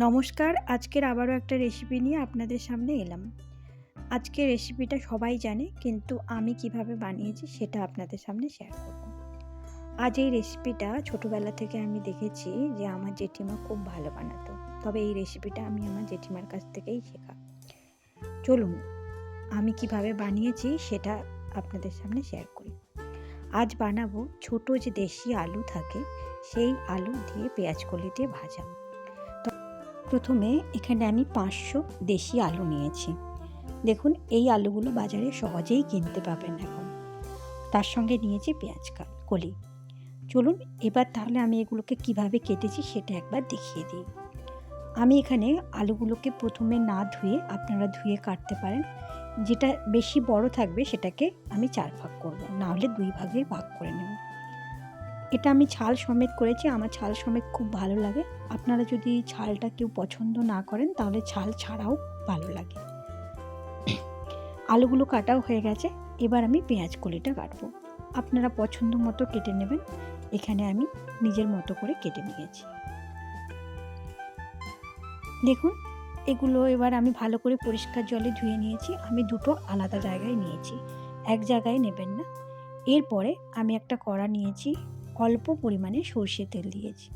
নমস্কার, আজকের আবারও একটা রেসিপি নিয়ে আপনাদের সামনে এলাম। আজকের রেসিপিটা সবাই জানে, কিন্তু আমি কীভাবে বানিয়েছি সেটা আপনাদের সামনে শেয়ার করব। আজ এই রেসিপিটা ছোটোবেলা থেকে আমি দেখেছি যে আমার জেঠিমা খুব ভালো বানাতো। তবে এই রেসিপিটা আমি আমার জেঠিমার কাছ থেকেই শেখা। চলুন, আমি কীভাবে বানিয়েছি সেটা আপনাদের সামনে শেয়ার করি। আজ বানাবো ছোট যে দেশি আলু থাকে, সেই আলু দিয়ে পেঁয়াজ কলি দিয়ে ভাজা। প্রথমে এখানে আমি পাঁচশো দেশি আলু নিয়েছি। দেখুন, এই আলুগুলো বাজারে সহজেই কিনতে পাবেন এখন। তার সঙ্গে নিয়েছি পেঁয়াজ কলি। চলুন, এবার তাহলে আমি এগুলোকে কীভাবে কেটেছি সেটা একবার দেখিয়ে দিই। আমি এখানে আলুগুলোকে প্রথমে না ধুয়ে আপনারা ধুয়ে কাটতে পারেন। যেটা বেশি বড় থাকবে সেটাকে আমি চার ভাগ করব। না হলে দুই ভাগে ভাগ করে নেব। এটা আমি ছাল সমেত করেছি, আমার ছাল সমেত খুব ভালো লাগে। আপনারা যদি ছালটা কেউ পছন্দ না করেন, তাহলে ছাল ছাড়াও ভালো লাগে। আলুগুলো কাটাও হয়ে গেছে, এবার আমি পেঁয়াজ কলিটা কাটবো। আপনারা পছন্দ মতো কেটে নেবেন, এখানে আমি নিজের মতো করে কেটে নিয়েছি। দেখুন, এগুলো এবার আমি ভালো করে পরিষ্কার জলে ধুয়ে নিয়েছি, আমি দুটো আলাদা জায়গায় নিয়েছি, এক জায়গায় নেবেন না। এরপরে আমি একটা কড়া নিয়েছি অল্প পরিমাণে সর্ষে তেল দিয়েছি।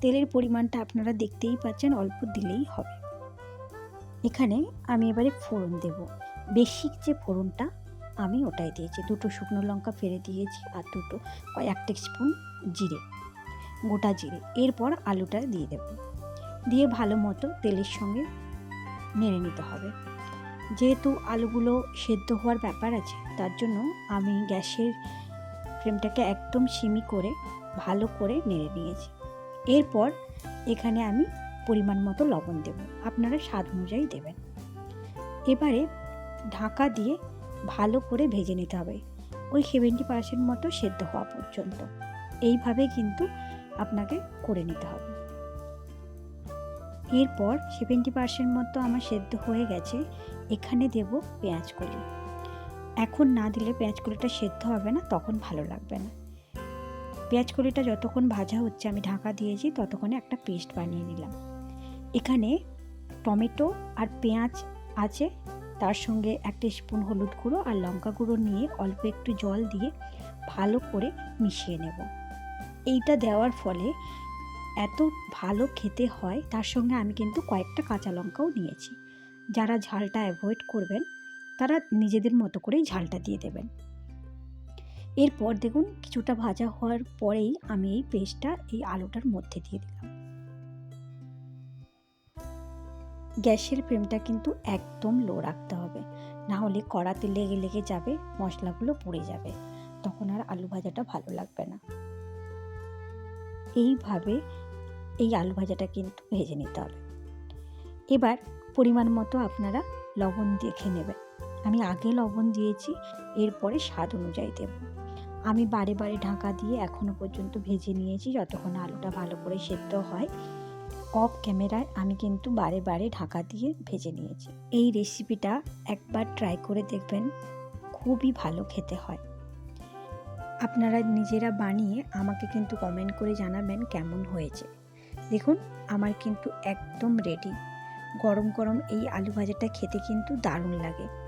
তেলের পরিমাণটা আপনারা দেখতেই পাচ্ছেন, অল্প দিলেই হবে। এখানে আমি এবারে ফোড়ন দেব। বেশি যে ফোড়নটা, আমি ওটাই দিয়েছি। দুটো শুকনো লঙ্কা ফেলে দিয়েছি আর দুটো এক স্পুন জিরে, গোটা জিরে। এরপর আলুটা দিয়ে দেব। দিয়ে ভালো মতো তেলের সঙ্গে নেড়ে নিতে হবে। যেহেতু আলুগুলো সেদ্ধ হওয়ার ব্যাপার আছে, তার জন্য আমি গ্যাসের ফ্লেমটাকে একদম সিমি করে, ভালো করে নেড়ে নিয়েছি। এরপর এখানে আমি পরিমাণ মতো লবণ দেব। আপনারা স্বাদ অনুযায়ী দেবেন। এবারে ঢাকা দিয়ে ভালো করে ভেজে নিতে হবে। ওই সেভেন্টি পার্সেন্ট মতো সেদ্ধ হওয়া পর্যন্ত। এইভাবে কিন্তু আপনাকে করে নিতে হবে। এরপর সেভেন্টি পার্সেন্ট মতো আমার সেদ্ধ হয়ে গেছে। এখানে দেব পেঁয়াজ কলি। এখন না দিলে পেঁয়াজ কলিটা সেদ্ধ হবে না, তখন ভালো লাগবে না। পেঁয়াজ কলিটা যতক্ষণ ভাজা হচ্ছে, আমি ঢাকা দিয়েছি, ততক্ষণে একটা পেস্ট বানিয়ে নিলাম। এখানে টমেটো আর পেঁয়াজ আছে, তার সঙ্গে একটা স্পুন হলুদ গুঁড়ো আর লঙ্কা গুঁড়ো নিয়ে অল্প একটু জল দিয়ে ভালো করে মিশিয়ে নেব। এইটা দেওয়ার ফলে এত ভালো খেতে হয়, তার সঙ্গে আমি কিন্তু কয়েকটা কাঁচা লঙ্কাও নিয়েছি। যারা ঝালটা অ্যাভয়েড করবেন তারা নিজেদের মতো করেই ঝালটা দিয়ে দেবেন। এরপর দেখুন, কিছুটা ভাজা হওয়ার পরেই আমি এই পেস্টটা এই আলুটার মধ্যে দিয়ে দিলাম। গ্যাসের ফ্লেমটা কিন্তু একদম লো রাখতে হবে, না হলে কড়াতে লেগে লেগে যাবে, মশলাগুলো পড়ে যাবে, তখন আর আলু ভাজাটা ভালো লাগবে না। এইভাবে এই আলু ভাজাটা কিন্তু ভেজে নিতে হবে। এবার পরিমাণ মতো আপনারা লবণ দেখে নেবেন। আমি আগে লবণ দিয়েছি, এরপরে স্বাদ অনুযায়ী দেব। আমি বারে বারে ঢাকা দিয়ে এখনও পর্যন্ত ভেজে নিয়েছি, যতক্ষণ আলুটা ভালো করে সেদ্ধ হয়। অফ ক্যামেরায় আমি কিন্তু বারে বারে ঢাকা দিয়ে ভেজে নিয়েছি। এই রেসিপিটা একবার ট্রাই করে দেখবেন, খুবই ভালো খেতে হয়। আপনারা নিজেরা বানিয়ে আমাকে কিন্তু কমেন্ট করে জানাবেন কেমন হয়েছে। দেখুন, আমার কিন্তু একদম রেডি গরম গরম এই আলু ভাজাটা খেতে কিন্তু দারুণ লাগে।